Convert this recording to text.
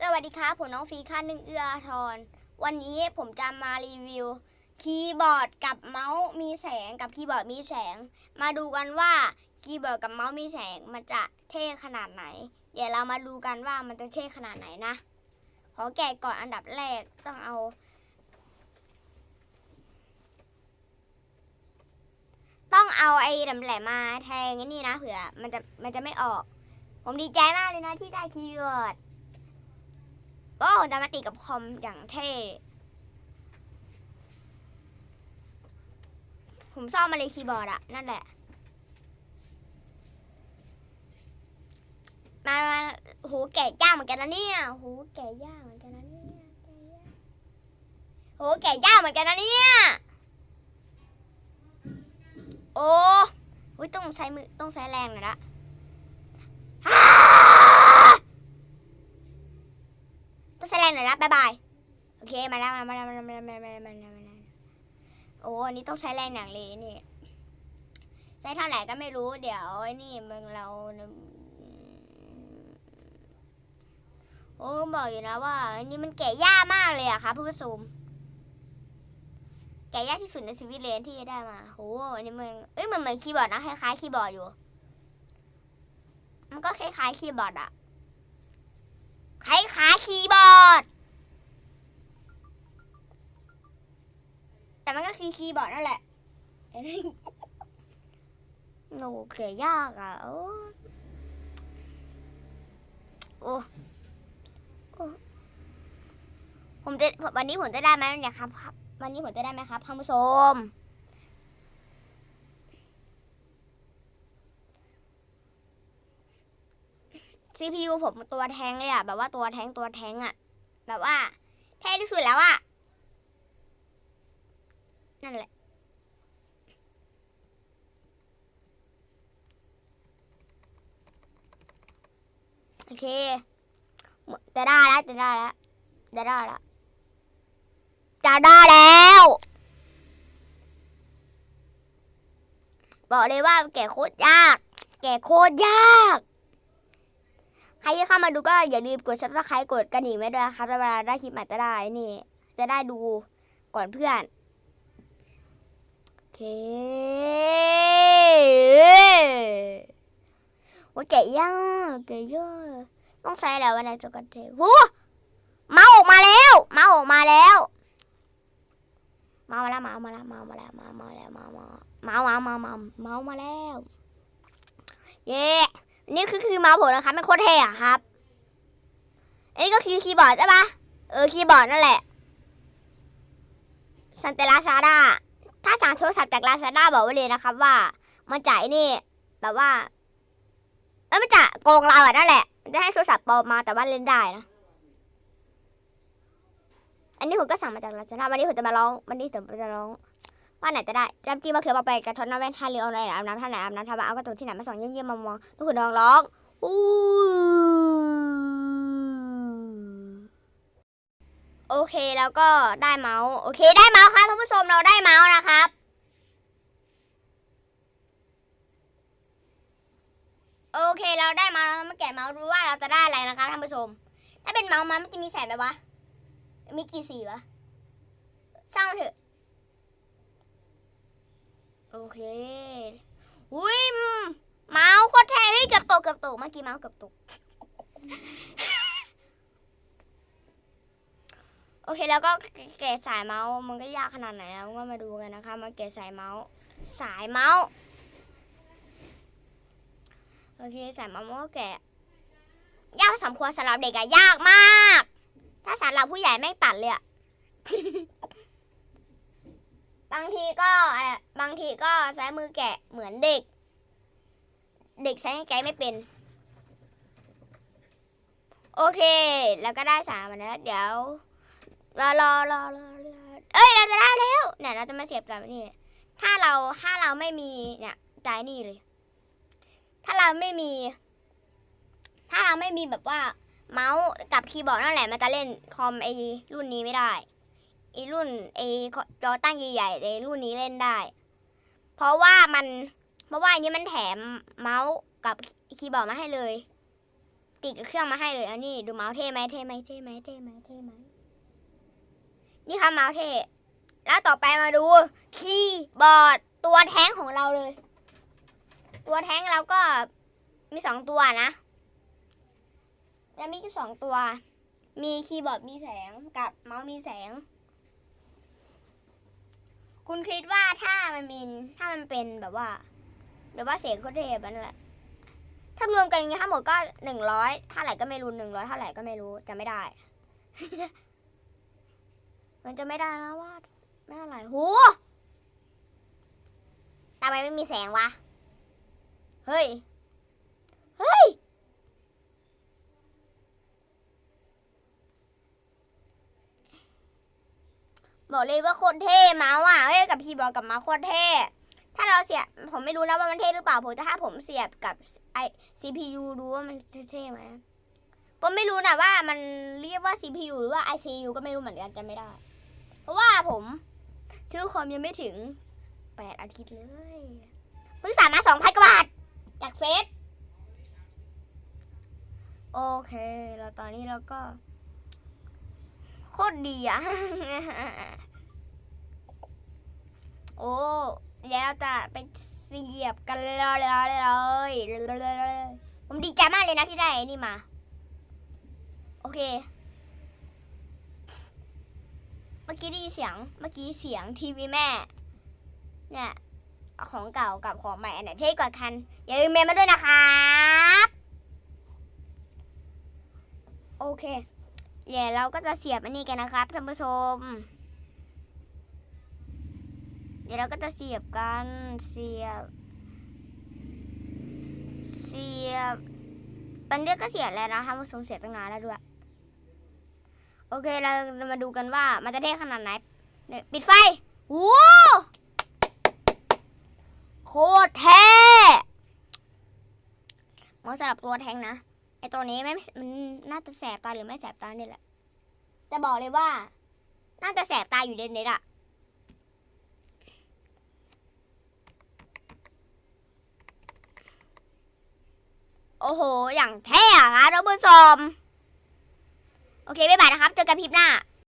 สวัสดีครับผมน้องฟีค่าหนึ่งเอื้ออาทรวันนี้ผมจะมารีวิว คีย์บอร์ดกับเมาส์มีแสงกับคีย์บอร์ดมีแสง มาดูกันว่าคีย์บอร์ดกับเมาส์มีแสงมันจะเท่ขนาดไหน เดี๋ยวเรามาดูกันว่ามันจะเท่ขนาดไหนนะ ขอแกะก่อนอันดับแรกต้องเอา ต้องเอาไอ้แหลมๆมาแทงไอ้นี่นะเผื่อมันจะมันจะไม่ออก ผมดีใจมากเลยนะที่ได้คีย์บอร์ด โอ้จะมาติกับคอมอย่างเท่ ผมซ่อมมาเลยคีย์บอร์ดอะนั่นแหละมามาโหแก่ยากเหมือนกันนะเนี่ยโหแก่ยากเหมือนกันนะเนี่ยแก่ยากโหแก่ยากเหมือนกันนะเนี่ย โอ้ยต้องใช้มือต้องใช้แรงหน่อยละอ้า ต้องใช้ แรงหน่อยนะบ๊ายบายโอเคมาแล้วมาแล้วมาแล้วมาแล้วมาแล้วมาแล้วมาแล้วโอ้อันนี้ต้องใช้แรงหนังเลยนี่ใช้เท่าไหร่ก็ไม่รู้เดี๋ยวไอ้นี่มึงเราโอ้บอกอยู่นะว่าอันนี้มันแก่ยากมากเลยอะครับผู้ชมแก่ยากที่สุดในชีวิตเลยที่ได้มาโอ้อันนี้มันเอ้ยมันเหมือนคีย์บอร์ดนะคล้ายๆคีย์บอร์ดอยู่ มันก็คล้ายๆคีย์บอร์ดอะคล้ายๆคีย์บอร์ด แต่มันก็คือคีย์บอร์ดนั่นแหละโนเกลียยากอะ โอ้โอ้ผมจะวันนี้ผมจะได้ไหมเนี่ยครับ วันนี้ผมจะได้ไหมครับท่านผู้ชม CPU ผมตัวแทงเลยอะ แบบว่าตัวแทงตัวแทงอะ แบบว่าเท่ที่สุดแล้วอะ นั่นแหละ โอเคหมดจะได้แล้วจะได้แล้วจะได้แล้วจะได้แล้ว บอกเลยว่าแกะโคตรยาก แกะโคตรยาก ใครที่เข้ามาดูก็อย่าลืมกด subscribe กดกระดิ่งไว้ด้วยนะครับเวลาได้คลิปใหม่จะได้นี่ จะได้ดูก่อนเพื่อน เคว่าแกยากแกะเยอะต้องใช้แล้ววันไหนจะกันเทโอ้เมาออกมาแล้วเมาออกมาแล้ว มามาแล้วมามาแล้วมามาแล้วมามาแล้วมามามามามามาเมามาแล้ว เย้นี่คือคือมาผมนะครับมันโคตรเท่อะครับอันนี้ก็คือคีย์บอร์ดใช่ปะเออคีย์บอร์ดนั่นแหละซันเตลาซาดา ถ้าสั่งโทรศัพท์จากลาซาด้าบอกไว้เลยนะครับว่า มันจ่ายนี่แบบว่าเอ้ยมันจะโกงเราอะนั่นแหละมันจะให้โทรศัพท์ปลอมมาแต่ว่าเล่นได้นะอันนี้ผมก็สั่งมาจากลาซาด้าวันนี้ผมจะมาร้องวันนี้ผมจะร้องว่าไหนจะได้จำจีมาเขือมาไปกระทอนน้ำแว่นท่าเรือเอาอะไรอาบน้ำท่าไหนอาบน้ำท่าบ้าเอากระตุ้นที่ไหนมาส่องเยี่ยมๆมามองทุกคนลองร้องอู้ โอเคแล้วก็ได้เมาส์โอเคได้เมาส์ครับท่านผู้ชมเราได้เมาส์นะครับโอเคเราได้เมาส์แล้วมาแกะเมาส์ดูว่าเราจะได้อะไรนะครับท่านผู้ชม ถ้าเป็นเมาส์มันจะมีแสงแบบวะมีกี่สีวะช่างเถอะโอเคอุ้ยเมาส์โคตรเท่เฮ้ยเกือบตกเกือบตกเมื่อกี้เมาส์เกือบตก โอเคแล้วก็แกะสายเมาส์มันก็ยากขนาดไหนแล้วก็มาดูกันนะคะมาแกะสายเมาส์สายเมาส์โอเคสายเมาส์มันก็แกะยากสมควรสำหรับเด็กอะยากมาก ถ้าสำหรับผู้ใหญ่แม่งตัดเลยอะบางทีก็บางทีก็ใช้มือแกะเหมือนเด็ก เด็กใช้แกะไม่เป็นโอเค แล้วก็ได้สามแล้ว เดี๋ยว รอรอรอรอรอเอ้ยเราจะได้แล้ว เนี่ยเราจะมาเสียบกับนี่ ถ้าเราถ้าเราไม่มีเนี่ยจ่ายนี่เลย ถ้าเราไม่มี ถ้าเราไม่มีแบบว่า เมาส์กับคีย์บอร์ดนั่นแหละมันจะเล่นคอมไอรุ่นนี้ไม่ได้ไอรุ่นไอจอตั้งใหญ่ๆไอรุ่นนี้เล่นได้ เพราะว่ามันเพราะว่าอันนี้มันแถมเมาส์กับคีย์บอร์ดมาให้เลย ติดเครื่องมาให้เลยอันนี้ดูเมาส์เท่ไหมเท่ไหมเท่ไหมเท่ไหมเท่ไหม นี่ค่ะเมาส์เทแล้วต่อไปมาดูคีย์บอร์ดตัวแท้งของเราเลย ตัวแท้งเราก็มีสองตัวนะแล้วมีสองตัว มีคีย์บอร์ดมีแสงกับเมาส์มีแสง คุณคิดว่าถ้ามันมีถ้ามันเป็นแบบว่า แบบว่าเสียงโคตรเทพนั่นแหละถ้ารวมกันอย่างงี้ทั้งหมดก็หนึ่งร้อยเท่าไหร่ก็ไม่รู้หนึ่งร้อยเท่าไหร่ก็ไม่รู้จะไม่ได้ มันจะไม่ได้แล้วว่าไม่เท่าไร่โหทำไมไม่มีแสงวะ เฮ้ย เฮ้ย บอกเลยว่าโคตรเท่เมาส์อะเฮ้ยกับพีย์บอร์ดกับมาโคตรเท่ถ้าเราเสียบผมไม่รู้นะว่ามันเท่หรือเปล่าผมแต่ถ้าผมเสียบกับไอ CPU ดูว่ามันเท่ไหมผมไม่รู้นะว่ามันเรียกว่า CPU หรือว่า ICU ก็ไม่รู้เหมือนกันจำไม่ได้ เพราะว่าผมซื้อคอมยังไม่ถึง8อาทิตย์เลยเพิ่งสั่งมา2,000กว่าบาทจากเฟซโอเค แล้วตอนนี้เราก็ โคตรดีอะโอ้เดี๋ยวเราจะไปเสียบกันเลยเลยผมดีใจมากเลยนะที่ได้ไอ้นี่มา โอเค เมื่อกี้ได้ยินเสียง เมื่อกี้เสียงทีวีแม่ เนี่ยของเก่ากับของใหม่อันไหนเท่กว่ากัน อย่าลืมเมมมาด้วยนะครับโอเคเดี๋ยวเราก็จะเสียบอันนี้กันนะครับท่านผู้ชม เดี๋ยวเราก็จะเสียบกันเสียบ เสียบ ตอนนี้ก็เสียบแล้วนะท่านผู้ชมเสียบตั้งนานแล้วด้วย โอเคเรามาดูกันว่ามันจะเท่ขนาดไหนเนี่ยปิดไฟว้าวโคตรเท่เหมาะสำหรับตัวแทงนะไอตัวนี้ไม่มันน่าจะแสบตาหรือไม่แสบตาเนี่ยแหละแต่บอกเลยว่า น่าจะแสบตาอยู่เด็ดๆอะโอ้โห อย่างเท่อะครับท่านผู้ชม โอเคบ๊ายบายนะครับ เจอกันคลิปหน้า